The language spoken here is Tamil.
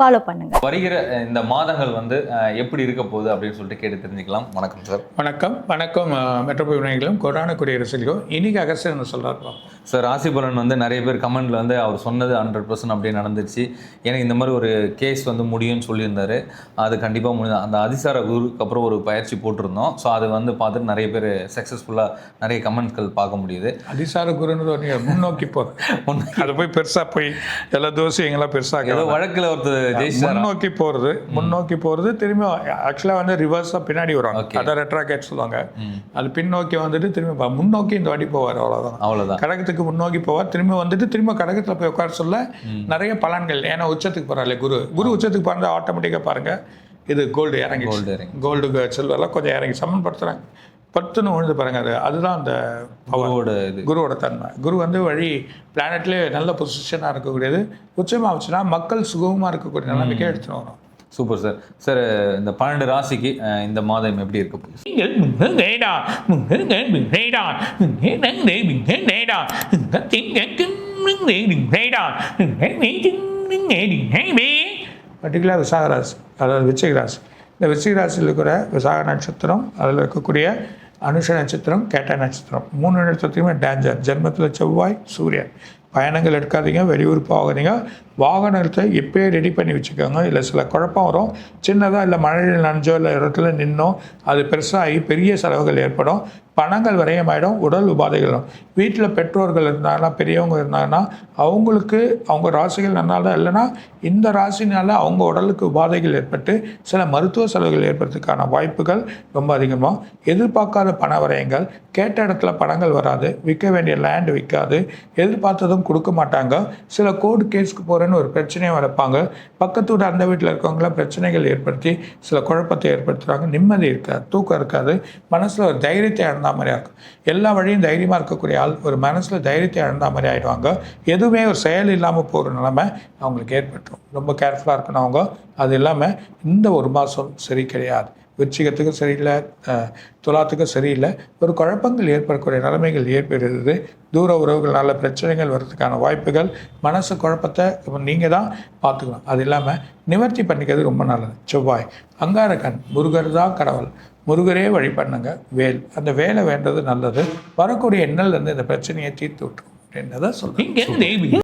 ஃபாலோ பண்ணுங்கள் வருகிற இந்த மாதங்கள் வந்து எப்படி இருக்க போகுது அப்படின்னு சொல்லிட்டு கேட்டு தெரிஞ்சுக்கலாம். வணக்கம் சார். வணக்கம். வணக்கம் மெட்ரோபோல் விநாயகளும் கொரோனா குடியரசுகளும் இன்னைக்கு அகஸ்டர் சொல்கிறார் சார் ராசி பலன் வந்து நிறைய பேர் கமெண்ட்ல வந்து அவர் சொன்னது ஹண்ட்ரட் பர்சன்ட் அப்படியே நடந்துருச்சு எனக்கு இந்த மாதிரி ஒரு கேஸ் வந்து முடியும்னு சொல்லியிருந்தாரு. அது கண்டிப்பாக முடியும் அந்த அதிசார குருக்கு அப்புறம் ஒரு பயிற்சி போட்டிருந்தோம். ஸோ அது வந்து பார்த்துட்டு நிறைய பேர் சக்ஸஸ்ஃபுல்லாக நிறைய கமெண்ட்கள் பார்க்க முடியுது. அதிசார குருன்னு ஒரு நீங்க முன்னோக்கி போ. அது போய் பெருசா போய் எல்லா தோசையும் எங்கெல்லாம் ஏதோ பெருசாக வழக்கில் ஒருத்தர் முன்னோக்கி போறது முன்னோக்கி போறது திரும்பி ஆக்சுவலாக வந்து ரிவர்ஸாக பின்னாடி Okay. அதை ரெட்ராகேட் சொல்லுவாங்க. அது பின்னோக்கி வந்துட்டு திரும்பி முன்னோக்கி இந்த வாட்டி போவார் அவ்வளோதான் அவ்வளோதான் கடகத்துக்கு முன்னோக்கி போவார் திரும்பி வந்துட்டு திரும்ப கடகத்துல போய் உட்கார சொல்ல நிறைய பலன்கள். ஏன்னா உச்சத்துக்கு போறாரு குரு. குரு உச்சத்துக்கு போறது ஆட்டோமேட்டிக்காக பாருங்க. இது கோல்டு இறங்கி கோல்டு இறங்கி கோல்டு சில்வர்லாம் கொஞ்சம் இறங்கி சமன்படுத்துறாங்க பத்துன்னு விழுந்து பாருங்க அது அதுதான் அந்த குருவோட இது குருவோட தன்மை குரு வந்து வழி பிளானட்லேயே நல்ல பொசிஷனாக இருக்கக்கூடியது உச்சமாக வச்சுன்னா மக்கள் சுகமாக இருக்கக்கூடிய நிலைமைக்கே எடுத்துன்னு வரும் சூப்பர் சார் சார் இந்த பன்னெண்டு ராசிக்கு இந்த மாதம் எப்படி இருக்க போகுது பர்டிகுலர் விசாக ராசி அதாவது விச்சிக ராசி இந்த விச்சிக ராசியில் இருக்கிற விசாக நட்சத்திரம் அதில் இருக்கக்கூடிய அனுஷ நட்சத்திரம் கேட்ட நட்சத்திரம். மூணு நட்சத்திரத்தையுமே டேஞ்சர் ஜென்மத்தில் செவ்வாய் சூரியன். பயணங்கள் எடுக்காதீங்க வெளியூர் போகாதீங்க. வாகனத்தை இப்போயே ரெடி பண்ணி வச்சுக்கோங்க. இல்லை சில குழப்பம் வரும். சின்னதாக இல்லை மழையில் நனைஞ்சோ இல்லை இடத்துல நின்னோ அது பெருசாகி பெரிய செலவுகள் ஏற்படும். பணங்கள் விரயமாயிடும் உடல் உபாதைகள் வீட்டில் பெற்றோர்கள் இருந்தாங்கன்னா பெரியவங்க இருந்தாங்கன்னா அவங்களுக்கு அவங்க ராசிகள் நன்னால இல்லைன்னா இந்த ராசினால அவங்க உடலுக்கு உபாதைகள் ஏற்பட்டு சில மருத்துவ செலவுகள் ஏற்படுறதுக்கான வாய்ப்புகள் ரொம்ப அதிகமாக எதிர்பார்க்காத பண விரயங்கள் கேட்ட இடத்துல பணங்கள் வராது விற்க வேண்டிய லேண்ட் விற்காது எதிர்பார்த்ததும் கொடுக்க மாட்டாங்க. சில கோர்ட் கேஸ்க்கு போகிறேன்னு ஒரு பிரச்சனையை வளர்ப்பாங்க. பக்கத்து வீடு அந்த வீட்டில் இருக்கவங்களாம் பிரச்சனைகள் ஏற்படுத்தி சில குழப்பத்தை ஏற்படுத்துகிறாங்க நிம்மதி இருக்காது தூக்கம் இருக்காது. மனசில் ஒரு தைரியத்தை இழந்தா மாதிரி இருக்கும் எல்லா வழியும் தைரியமாக இருக்கக்கூடிய ஆள் ஒரு மனசில் தைரியத்தை இழந்தா மாதிரி ஆகிடுவாங்க எதுவுமே ஒரு செயல் இல்லாமல் போகிற நிலைமை அவங்களுக்கு ஏற்பட்டுரும். ரொம்ப கேர்ஃபுல்லாக இருக்கணும் அவங்க. அது இல்லாமல் இந்த ஒரு மாதம் சரி கிடையாது. விருச்சிகத்துக்கும் சரியில்லை துலாத்துக்கும் சரியில்லை. ஒரு குழப்பங்கள் ஏற்படக்கூடிய நிலைமைகள் ஏற்படுகிறது. தூர உறவுகளால் பிரச்சனைகள் வர்றதுக்கான வாய்ப்புகள் மனசு குழப்பத்தை நீங்கள் தான் பார்த்துக்கணும். அது இல்லாமல் நிவர்த்தி பண்ணிக்கிறது ரொம்ப நல்லது. செவ்வாய் அங்காரக்கண் முருகர் தான் கடவுள். முருகரே வழி பண்ணுங்க வேல். அந்த வேலை வேண்டது நல்லது. வரக்கூடிய எண்ணல் இருந்து இந்த பிரச்சனையை தீர்த்து விட்டுரும். அப்படின்றத சொல்றேன்.